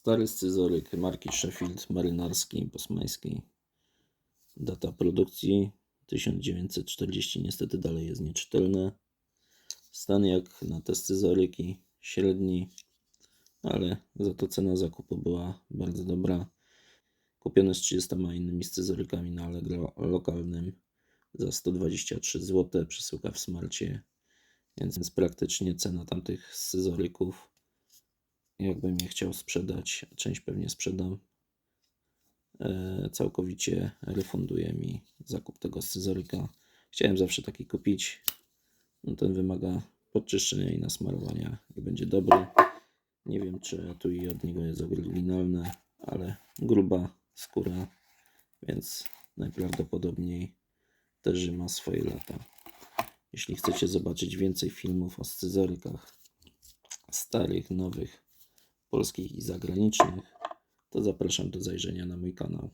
Stary scyzoryk marki Sheffield marynarski bosmański. Data produkcji 1940 niestety dalej jest nieczytelne. Stan jak na te scyzoryki średni, ale za to cena zakupu była bardzo dobra. Kupione z 30 innymi scyzorykami na Allegro lokalnym za 123 zł. Przesyłka w smarcie, więc praktycznie cena tamtych scyzoryków. Jakbym je chciał sprzedać, część pewnie sprzedam. E, całkowicie refunduje mi zakup tego scyzoryka. Chciałem zawsze taki kupić. No, ten wymaga podczyszczenia i nasmarowania i będzie dobry. Nie wiem, czy etui od niego jest oryginalne, ale gruba skóra, więc najprawdopodobniej też ma swoje lata. Jeśli chcecie zobaczyć więcej filmów o scyzorykach, starych, nowych, polskich i zagranicznych, to zapraszam do zajrzenia na mój kanał.